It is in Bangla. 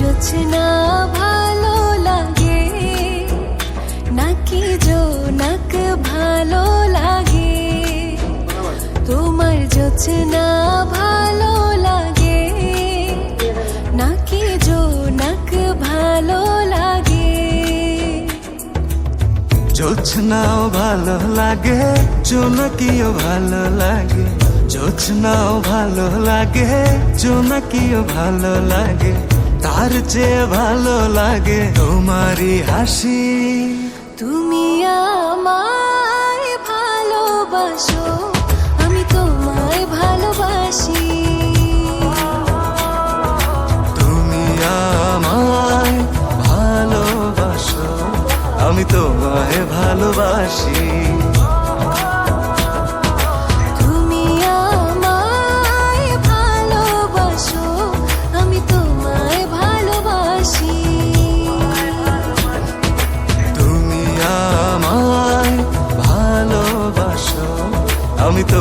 জোছনা ভালো লাগে, নাকি জো নাক ভালো লাগে? তোমার জোছনা ভালো লাগে, নাকি জো নাক ভালো লাগে? জোছনাও ভালো লাগে জোনাকিও ভালো লাগে? জোছনাও ভালো লাগে জোনাকিও ভালো লাগে? তার চেয়ে ভালো লাগে তোমারই হাসি। তুমি আমায় ভালোবাসো আমি তোমায় ভালোবাসি। তুমি আমায় ভালোবাসো আমি তোমায় ভালোবাসি। আমি তো